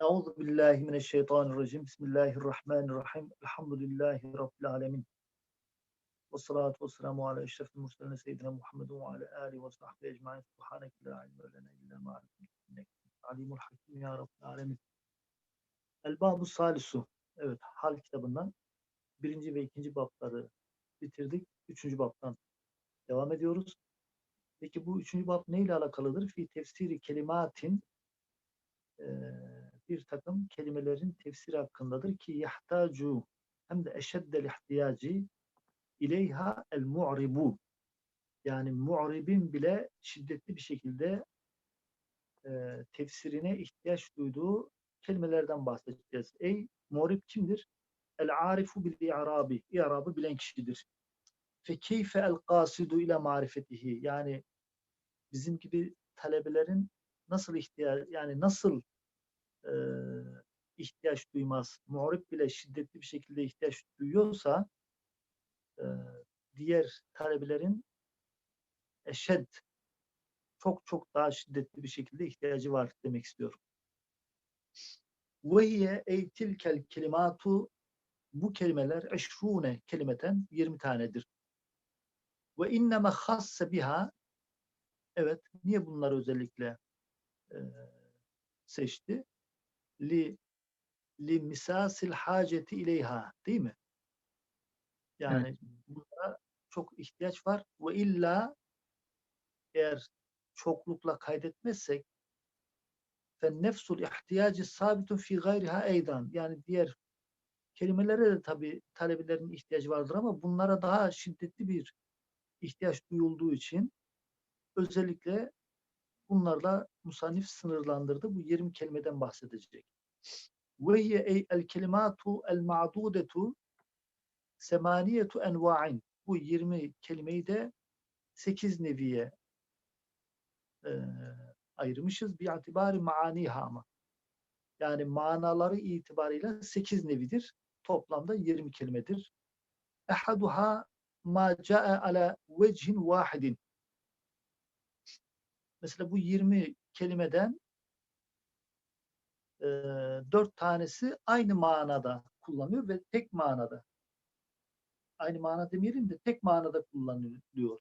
Euzu billahi mineşşeytanirracim. Bismillahirrahmanirrahim. Elhamdülillahi rabbil alamin. Ve salatu vesselamu ala eşrefil murselin seyyidina Muhammed ve ala alihi ve sahbihi ecmaîn. Subhaneke la ilme lena illa ma alimul hakim ya rabbil alamin. El babu salisu. Evet, hal kitabından birinci ve ikinci babları bitirdik. Üçüncü babtan devam ediyoruz. Peki bu üçüncü bab neyle alakalıdır? Fi tefsiri kelimatin eee bir takım kelimelerin tefsiri hakkındadır ki yahtacu hem de eşeddel ihtiyacı ileyha el mu'ribu yani mu'ribin bile şiddetli bir şekilde e, tefsirine ihtiyaç duyduğu kelimelerden bahsedeceğiz. Ey mu'rib kimdir? El arifu bil i'rabi. İ'rabı bilen kişidir. Fe keyfe el qasidu ile marifetihi. Yani bizim gibi talebelerin nasıl ihtiyaç yani nasıl e, ihtiyaç duymaz, muharip bile şiddetli bir şekilde ihtiyaç duyuyorsa diğer talebelerin eşed çok çok daha şiddetli bir şekilde ihtiyacı var demek istiyorum. Ve hiye ey tilkel kelimatu bu kelimeler eşrune kelimeten 20 tanedir. Ve inneme hasse biha evet niye bunları özellikle e, seçti? Li li misasil haceti ileyha değil mi? Yani evet. burada çok ihtiyaç var ve illa eğer çoklukla kaydetmezsek fe nefsul ihtiyacı sabitun fi gayriha eydan yani diğer kelimelere de tabi talebelerin ihtiyacı vardır ama bunlara daha şiddetli bir ihtiyaç duyulduğu için özellikle bunlarla musannif sınırlandırdı. Bu 20 kelimeden bahsedecek. Ve hiye el kelimatu el ma'dudetu semaniyetu enva'in. Bu 20 kelimeyi de 8 neviye e, ayırmışız. Bir itibari maaniha ama. Yani manaları itibarıyla 8 nevidir. Toplamda 20 kelimedir. Ehaduha ma ca'e ala vechin vahidin. Mesela bu 20 kelimeden e, dört tanesi aynı manada kullanıyor ve tek manada. Aynı mana demeyelim de tek manada kullanılıyor.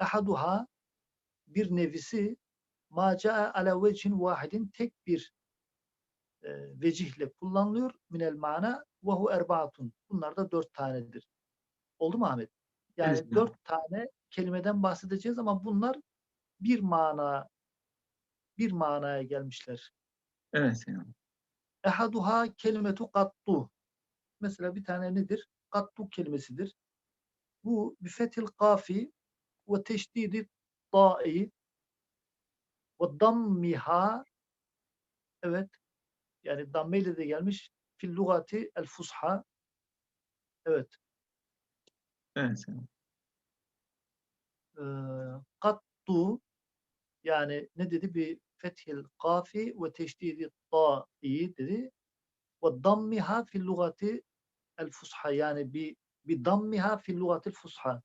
Ehaduha bir nevisi ma ca'a ala vechin vahidin tek bir e, vecihle kullanılıyor minel mana ve hu erbaatun. Bunlar da dört tanedir. Oldu mu Ahmet? Yani evet. dört tane kelimeden bahsedeceğiz ama bunlar bir mana bir manaya gelmişler. Evet. Yani. Ehaduha kelimetu kattu. Mesela bir tane nedir? Kattu kelimesidir. Bu bifetil kafi ve teşdidi ta'i ve dammiha evet yani dammeyle de gelmiş fil lugati el fusha evet evet ee, kattu yani ne dedi? Bir fethil kafi ve teşdidi ta'i dedi. Ve dammiha fil lugati el fusha yani bir bir dammiha fil lugatil fusha.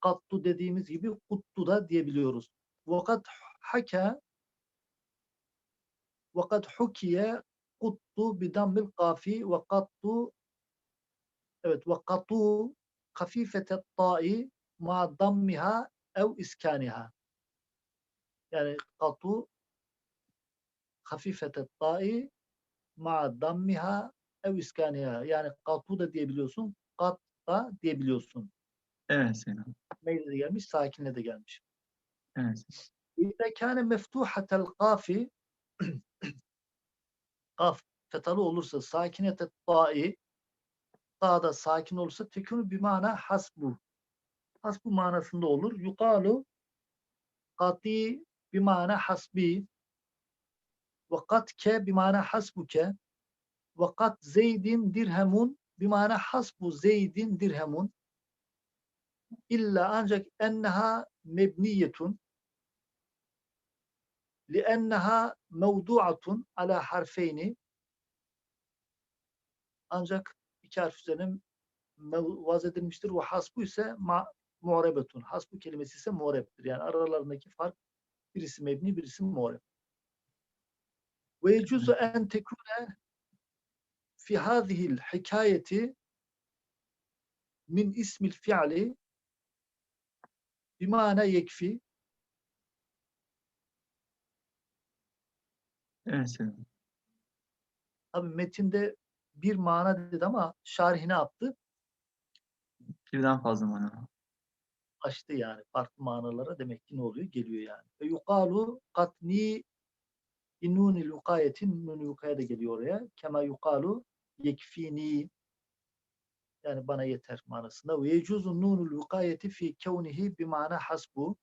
Kattu dediğimiz gibi kuttu da diyebiliyoruz. Vakat haka vakat hukiye kuttu bi dammil kafi ve kattu evet ve katu hafifete ta'i ma dammiha ev iskaniha yani katu hafifete ta'i ma dammiha ev iskaniha. Yani katu da diyebiliyorsun, kat da diyebiliyorsun. Evet Selam. Meyle de gelmiş, sakinle de gelmiş. Evet. İzâ kâne meftuhatel kafi kaf fetalı olursa sakinete ta'i da sakin olursa tekunu bir mana hasbu. Hasbu manasında olur. Yukalu kati bimana hasbi ve katke bimana hasbuke ve kat zeydin dirhemun bimana hasbu zeydin dirhemun illa ancak enneha mebniyetun lienneha mevdu'atun ala harfeyni ancak iki harf üzerine vaz edilmiştir. Ve hasbu ise ma, muharebetun. Hasbu kelimesi ise muharebdir. Yani aralarındaki fark Birisi mebni, birisi muharrem. Ve yecuzu en tekune fi hadihil hikayeti min ismil fi'li bimana yekfi Evet. Tabi metinde bir mana dedi ama şarih ne yaptı? Birden fazla mana. Açtı yani. Farklı manalara demek ki ne oluyor? Geliyor yani. Ve yukalu katni innunil yukayetin nun yukaya da geliyor oraya. Kema yukalu yekfini yani bana yeter manasında. Ve yecuzu nunul yukayeti fi kevnihi bir mana hasbu.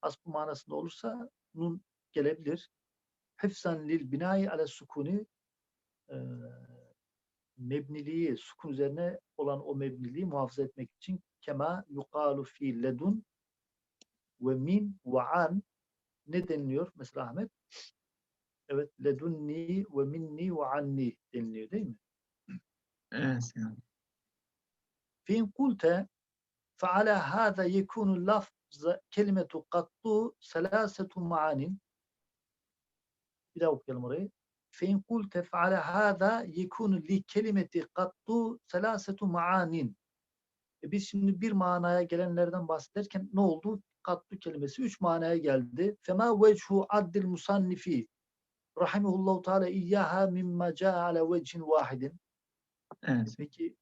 Hasbu manasında olursa nun gelebilir. Hifzan lil binayı ala sukuni mebniliği, sukun üzerine olan o mebniliği muhafaza etmek için kema yukalu fi ledun ve min ve an ne deniliyor mesela Ahmet? Evet, ledunni ve minni ve anni deniliyor değil mi? Evet Selam. فإن قلت فعلى هذا يكون اللفظ كلمة قط ثلاثة معان bir daha okuyalım orayı. فإن قلت فعلى هذا يكون لكلمة قط ثلاثة معان e biz şimdi bir manaya gelenlerden bahsederken ne oldu? Katlu kelimesi üç manaya geldi. Fema vechu addil musannifi rahimehullahu teala iyyaha mimma ca'ala vechin vahidin. Evet. E, peki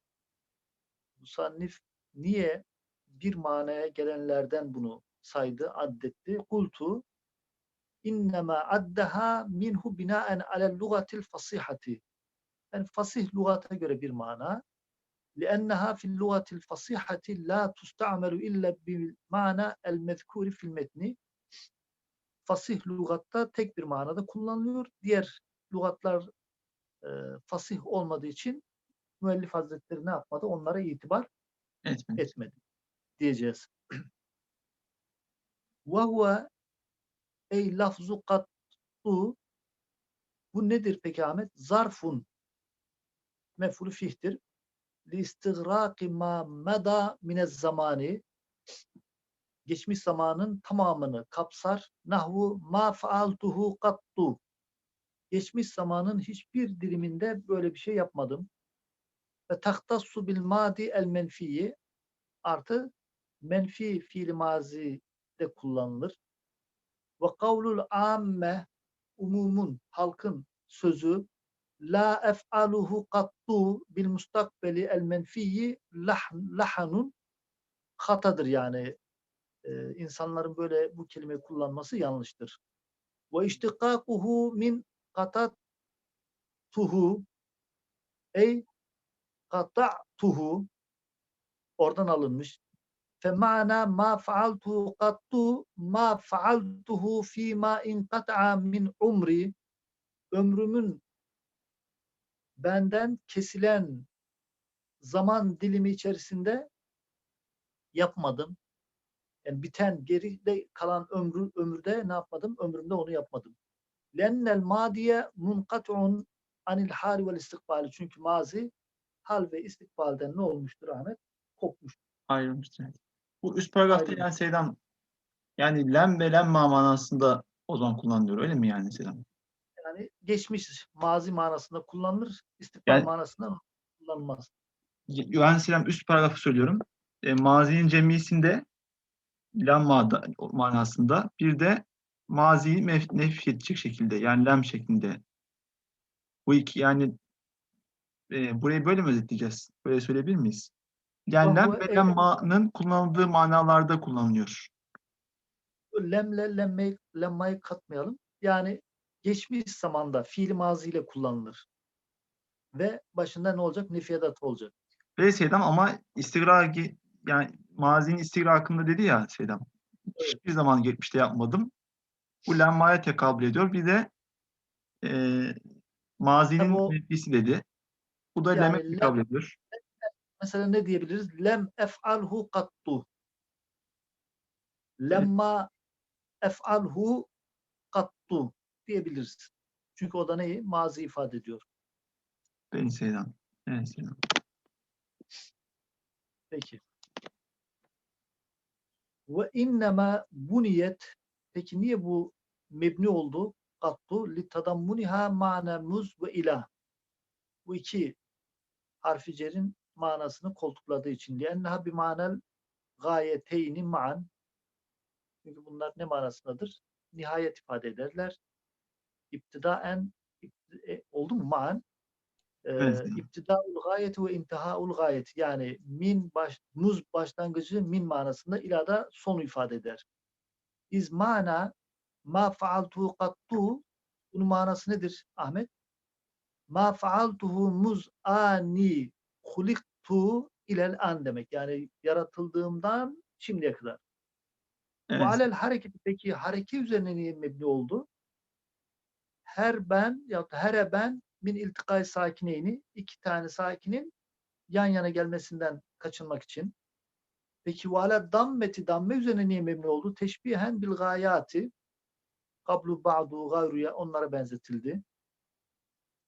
musannif niye bir manaya gelenlerden bunu saydı, addetti? Kultu innema addaha minhu binaen alel lugatil fasihati. Yani fasih lugata göre bir mana. لأنها في اللغة الفصيحة لا تستعمل إلا بمعنى المذكور في المتن. Fasih lugatta tek bir manada kullanılıyor. Diğer lugatlar e, fasih olmadığı için müellif hazretleri ne yapmadı? Onlara itibar Etmedik. etmedi diyeceğiz. Ve huve ey lafzu kattu bu nedir peki Ahmet? Zarfun mef'ulü fihtir. Li istigraki ma meda minez zamani geçmiş zamanın tamamını kapsar. Nahvu ma faaltuhu kattu geçmiş zamanın hiçbir diliminde böyle bir şey yapmadım. Ve tahtassu bil madi el menfiyi artı menfi fiil mazi de kullanılır. Ve kavlul amme umumun, halkın sözü la ef'aluhu kattu bil mustakbeli el menfiyi lahanun hatadır yani. Ee, insanların böyle bu kelimeyi kullanması yanlıştır. Ve iştikakuhu min tuhu ey tuhu oradan alınmış. Femana ma faaltu kattu ma faaltuhu fi ma in kat'a min umri ömrümün benden kesilen zaman dilimi içerisinde yapmadım. Yani biten geride kalan ömrü, ömürde ne yapmadım? Ömrümde onu yapmadım. Lennel madiye munkat'un anil hal vel istikbali. Çünkü mazi hal ve istikbalden ne olmuştur Ahmet? Kopmuştur. Ayrılmıştır. Bu üst paragrafta gelen şeyden yani lem ve lemma manasında o zaman kullanılıyor öyle mi yani selam? Yani geçmiş mazi manasında kullanılır, istikbal Yani- manasında kullanılmaz. Yani Selam üst paragrafı söylüyorum. E, mazinin cemisinde o manasında bir de maziyi nefy edecek şekilde yani lem şeklinde. Bu iki yani e, burayı böyle mi özetleyeceğiz? Böyle söyleyebilir miyiz? Yani lem ve ev- lemma'nın kullanıldığı manalarda kullanılıyor. Lemle lemmeyi, lemmayı katmayalım. Yani geçmiş zamanda fiil maziyle kullanılır. Ve başında ne olacak? Nefiyedat olacak. Ve Seydam ama istigraki yani mazinin istigrakında dedi ya Seydam. Hiçbir zaman geçmişte yapmadım. Bu lemmaya tekabül ediyor. Bir de e, mazinin o- nefisi dedi. Bu da Yani leme lem- tekabül ediyor. Mesela ne diyebiliriz? Lem ef'alhu kattu. Lemma ef'alhu kattu diyebiliriz. Çünkü o da neyi? Mazi ifade ediyor. Ben Seydam. Evet Seydam. Peki. Ve innema buniyet peki niye bu mebni oldu? kattu li tadammuniha ma'na muz ve ilah. Bu iki harfi cerin manasını koltukladığı için. Lienneha bi manel gayeteyni ma'an. Çünkü bunlar ne manasındadır? Nihayet ifade ederler. İptidaen ipt- e, oldu mu ma'an? Ee, Evet. İptidaul gayeti ve intihaul gayeti. Yani min baş, muz başlangıcı min manasında ilada sonu ifade eder. İz mana ma faaltuhu kattu bunun manası nedir Ahmet? Ma faaltuhu muz ani huliktu ilel an demek. Yani yaratıldığımdan şimdiye kadar. Bu Evet. alel hareketi peki hareke üzerine niye mebni oldu? Her ben ya da her ben min iltikay sakineyni iki tane sakinin yan yana gelmesinden kaçınmak için. Peki ve ala dammeti damme üzerine niye mebni oldu? Teşbihen bil gayati kablu ba'du gayruya onlara benzetildi.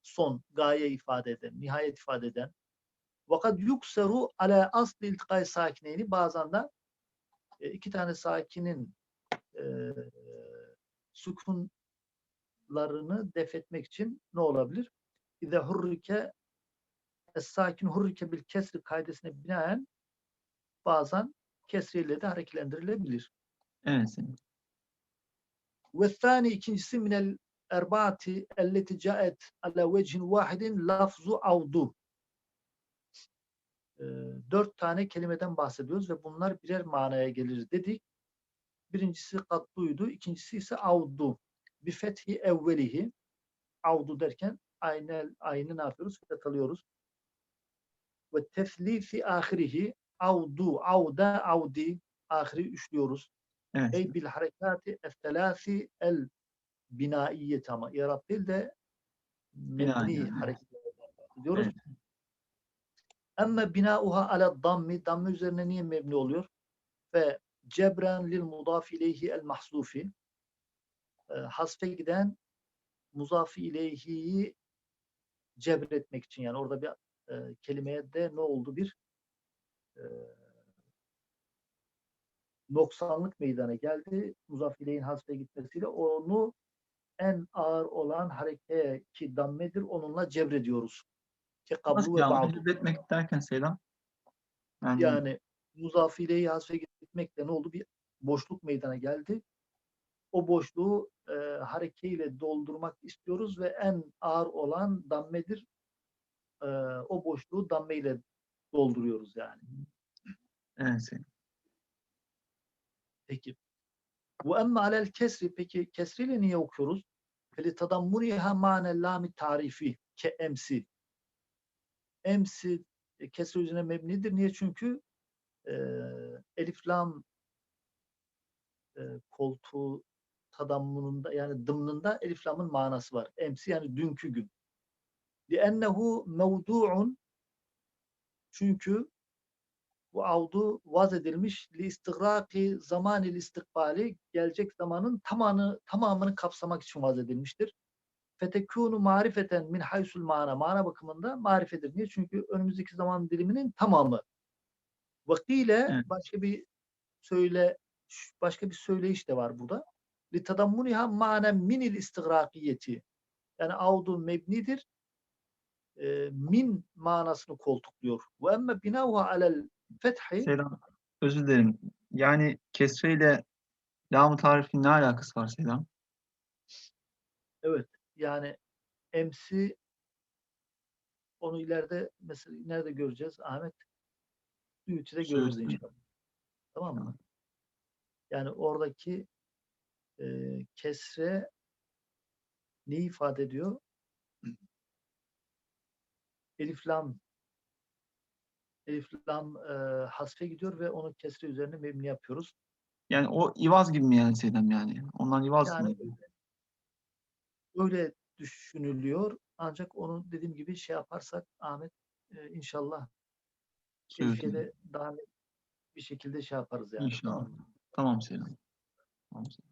Son, gaye ifade eden, nihayet ifade eden. Vakat yukseru ala asli iltikay sakineyni bazen de e, iki tane sakinin e, sükunlarını def etmek için ne olabilir? İze hurrike es-sakin hurrike bil kesri kaidesine binaen bazen kesriyle de hareketlendirilebilir. Evet. Ve thani ikincisi minel erbaati elleti caet ala vechin vahidin lafzu avdu. Ee, dört tane kelimeden bahsediyoruz ve bunlar birer manaya gelir dedik. Birincisi katluydu, ikincisi ise avdu. Bi fethi evvelihi. Avdu derken aynı, aynı ne yapıyoruz? Fethat alıyoruz. Ve teflifi ahirihi. Avdu, avda, avdi. Ahiri üçlüyoruz. Evet. Ey bil harekati el-telâfi el binaiyet ama İrab değil de mebni hareketlerden diyoruz. Evet. Emme binauha ala dammi dammi üzerine niye mebni oluyor? Ve cebren lil mudaf ileyhi el mahzufi e, hasfe giden muzafi ileyhiyi cebretmek için yani orada bir e, kelimeye de ne oldu bir e, noksanlık meydana geldi. Muzaf ileyhin hasfe gitmesiyle onu en ağır olan hareke ki dammedir onunla cebrediyoruz. Ki kablu ve ba'du. Cezbetmek derken Selam. Yani, Yani muzaf ile hasfe gitmekle ne oldu? Bir boşluk meydana geldi. O boşluğu e, harekeyle doldurmak istiyoruz ve en ağır olan dammedir. E, o boşluğu damme ile dolduruyoruz yani. evet. Peki. Bu emme alel kesri peki kesriyle niye okuyoruz? Feli tadammuriha mane lami tarifi ke emsi. Emsi e, kesri üzerine mebnidir. Niye? Çünkü e, elif lam e, koltuğu tadammununda yani dımnında elif lamın manası var. Emsi yani dünkü gün. لِأَنَّهُ مَوْضُعٌ Çünkü bu avdu vaz edilmiş li istigraki zamanil istikbali gelecek zamanın tamamını tamamını kapsamak için vaz edilmiştir. Fetekûnu marifeten min haysul mana mana bakımında marifedir. Niye? Çünkü önümüzdeki zaman diliminin tamamı. Vakile Evet. başka bir söyle başka bir söyleyiş de var burada. Li tadammuniha manen minil istigrakiyeti. Yani avdu mebnidir. E, min manasını koltukluyor. Ve emme binahuha alel fethi Selam. Özür dilerim. Yani kesreyle lam-ı tarifin ne alakası var Selam? Evet. Yani emsi onu ileride mesela nerede göreceğiz Ahmet? Görürüz Suyuti. inşallah. Tamam mı? Yani oradaki e, kesre neyi ifade ediyor? Elif lam Elif lam e, hasfe gidiyor ve onu kesre üzerine mebni yapıyoruz. Yani o ivaz gibi mi yani Selam yani? Ondan ivaz Yani mı? öyle, öyle düşünülüyor. Ancak onu dediğim gibi şey yaparsak Ahmet e, inşallah keyfiyede daha bir şekilde şey yaparız yani. İnşallah. Tamam Selam. Tamam. Selam.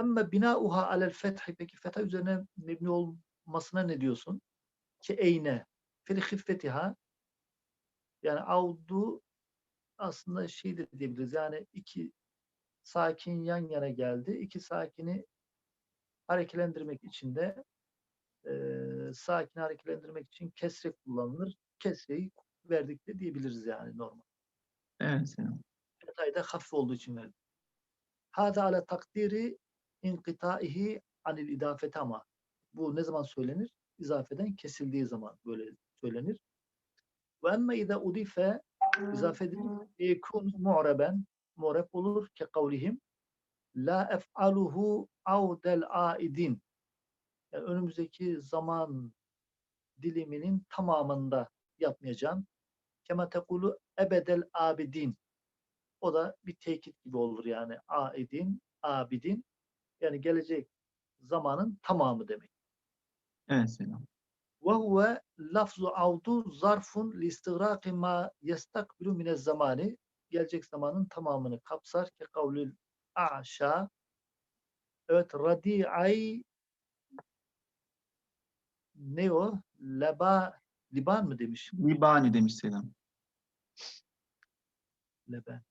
Emme binauha alel fethi peki fetha üzerine mebni olmasına ne diyorsun? Ki eyne fil hiffetiha yani avdu aslında şey de diyebiliriz yani iki sakin yan yana geldi. İki sakini hareketlendirmek için de eee sakin hareketlendirmek için kesre kullanılır. Kesreyi verdik de diyebiliriz yani normal. Evet. Detayda hafif olduğu için verdik. Hâdâ ale takdiri inkitâihi anil idafeti ama bu ne zaman söylenir? İzafeden kesildiği zaman böyle söylenir. Ve emme izâ udife izafe edilir yekûnu mu'reben mu'reb olur ke kavlihim la ef'aluhu avdel aidin yani önümüzdeki zaman diliminin tamamında yapmayacağım. Kema tekulu ebedel abidin. O da bir tekit gibi olur yani. Aidin, abidin. Yani gelecek zamanın tamamı demek. Evet selam. Ve huve lafzu avdu zarfun li istigraki ma yestakbilu mine zamani. Gelecek zamanın tamamını kapsar ki kavlül a'şa. Evet radi'ay ne o? Leba, liban mı demiş? Libani demiş selam. Leben.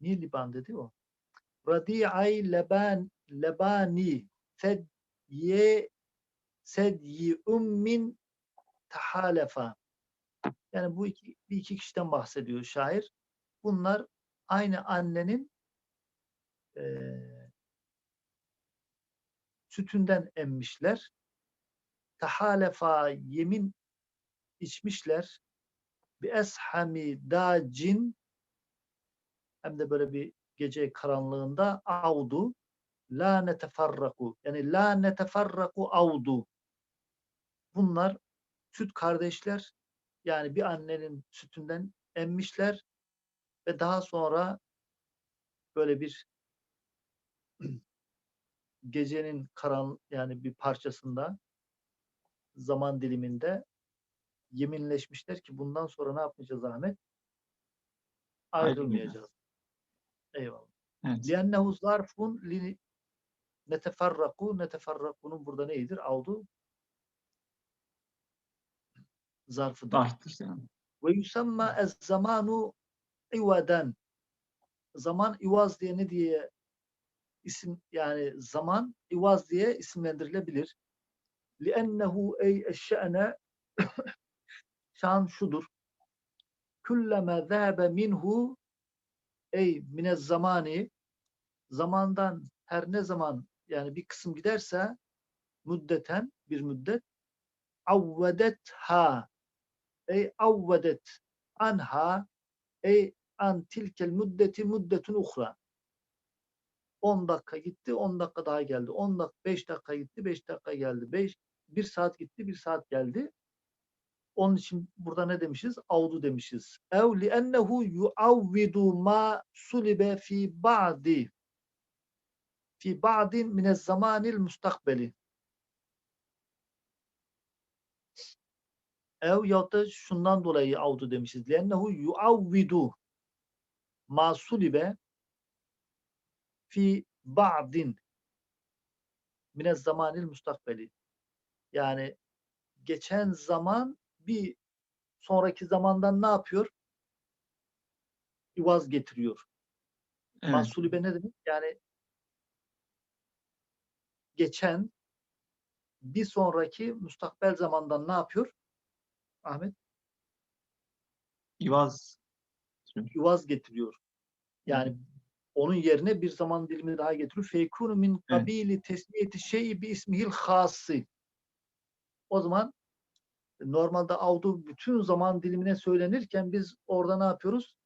Niye liban dedi o? Radi'ay leban, lebani sedye sedyi ummin tahalefa. Yani bu iki, bir iki kişiden bahsediyor şair. Bunlar aynı annenin eee sütünden emmişler. Tahalefa yemin içmişler. Bir eshami dacin hem de böyle bir gece karanlığında avdu la netefarraku yani la netefarraku avdu bunlar süt kardeşler yani bir annenin sütünden emmişler ve daha sonra böyle bir gecenin karan yani bir parçasında zaman diliminde yeminleşmişler ki bundan sonra ne yapmayacağız Ahmet? Ayrılmayacağız. Eyvallah. Evet. Liannehu zarfun li neteferraku neteferrakunun burada neydir? Avdu zarfıdır. Darftır selam. Ve yusamma ez zamanu ivaden zaman ivaz diye ne diye isim yani zaman ivaz diye isimlendirilebilir. Liennehu ey eşşe'ne şan şudur. Kullama zâbe minhu ey minez zamani zamandan her ne zaman yani bir kısım giderse müddeten bir müddet avvedet ha ey avvedet anha. Ey an tilkel müddeti müddetun uhra 10 dakika gitti 10 dakika daha geldi. 10 dakika 5 dakika gitti 5 dakika geldi. 5 1 saat gitti 1 saat geldi onun için burada ne demişiz? Avdu demişiz. Ev li ennehu yuavvidu ma sulibe fi ba'di fi ba'din min zamanil mustakbeli. Ev ya da şundan dolayı avdu demişiz. Lennehu yuavvidu ma sulibe fi ba'din min zamanil mustakbeli. Yani geçen zaman bir sonraki zamandan ne yapıyor? İvaz getiriyor. Evet. Mahsulibe ne demek? Yani geçen bir sonraki müstakbel zamandan ne yapıyor? Ahmet İvaz. İvaz getiriyor. Yani onun yerine bir zaman dilimi daha getiriyor. Feykunu min kabili tesmiyeti şeyi bi ismihil hası. O zaman normalde avdu bütün zaman dilimine söylenirken biz orada ne yapıyoruz?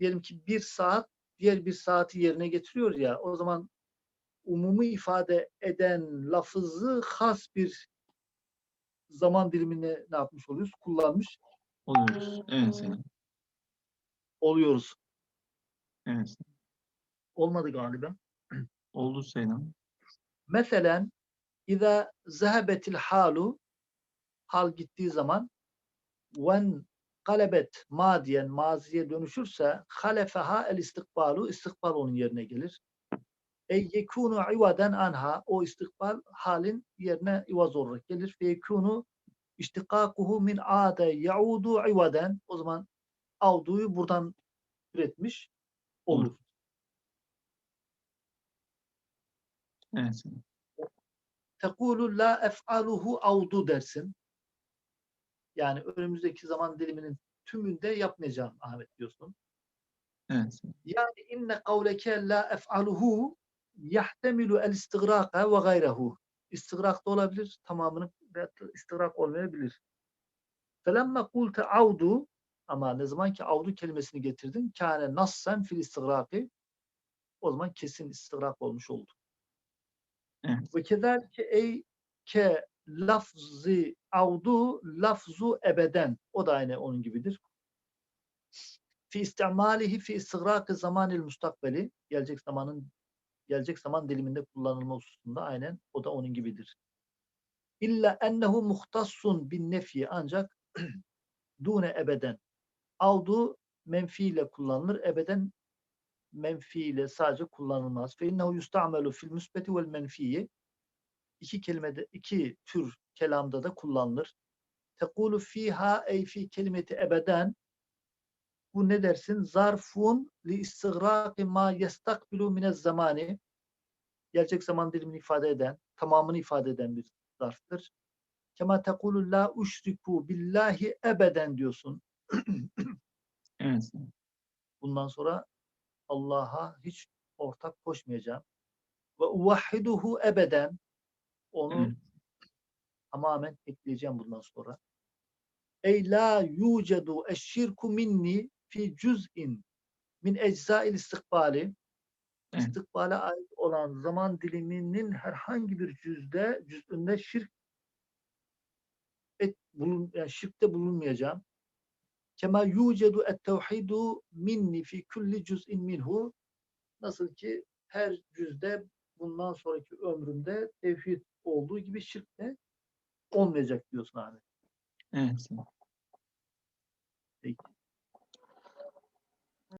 Diyelim ki bir saat diğer bir saati yerine getiriyor ya o zaman umumu ifade eden lafızı has bir zaman dilimine ne yapmış oluyoruz? Kullanmış Oluyoruz. Evet selam. oluyoruz. Evet. Olmadı galiba. Oldu selam. Mesela İza zehebetil halu hal gittiği zaman ven galebet madiyen maziye dönüşürse halefeha el istikbalu istikbal onun yerine gelir. E yekunu ivaden anha o istikbal halin yerine ivaz olarak gelir. Fe yekunu iştikakuhu min ade yaudu ivaden o zaman avduyu buradan üretmiş olur. Evet tekulu la ef'aluhu avdu dersin. Yani önümüzdeki zaman diliminin tümünde yapmayacağım Ahmet diyorsun. Evet. Yani inne kavleke la ef'aluhu yahtemilu el istigraka ve gayrehu. İstigrak da olabilir, tamamını istigrak olmayabilir. Felemme kulte avdu ama ne zaman ki avdu kelimesini getirdin kâne nassen fil istigraki o zaman kesin istigrak olmuş oldu. Ve kezalike ey ke lafzı avdu lafzu ebeden. O da aynı onun gibidir. Fi istimalihi fi istigraki zamanil mustakbeli. Gelecek zamanın gelecek zaman diliminde kullanılma hususunda aynen o da onun gibidir. İlla ennehu muhtassun bin nefi ancak dune ebeden. Avdu menfi ile kullanılır. Ebeden menfi ile sadece kullanılmaz. Fe innehu yusta'melu fil müsbeti vel menfiyi. İki kelimede, iki tür kelamda da kullanılır. Tekulu fiha ey fi kelimeti ebeden. Bu ne dersin? Zarfun li istigraki ma yestakbilu minez zamani. Gelecek zaman dilimini ifade eden, tamamını ifade eden bir zarftır. Kema tekulu la uşriku billahi ebeden diyorsun. Evet. Bundan sonra Allah'a hiç ortak koşmayacağım. Ve uvahhiduhu ebeden. Onu Evet. tamamen ekleyeceğim bundan sonra. Ey la yucedu eşşirku minni fi cüz'in min eczail istikbali. İstikbale ait olan zaman diliminin herhangi bir cüzde, cüzünde şirk et, bulun, yani şirkte bulunmayacağım. Kema yucedu et tevhidu minni fi kulli cüz'in minhu. Nasıl ki her cüzde bundan sonraki ömrümde tevhid olduğu gibi şirk de olmayacak diyorsun abi. Evet. Peki.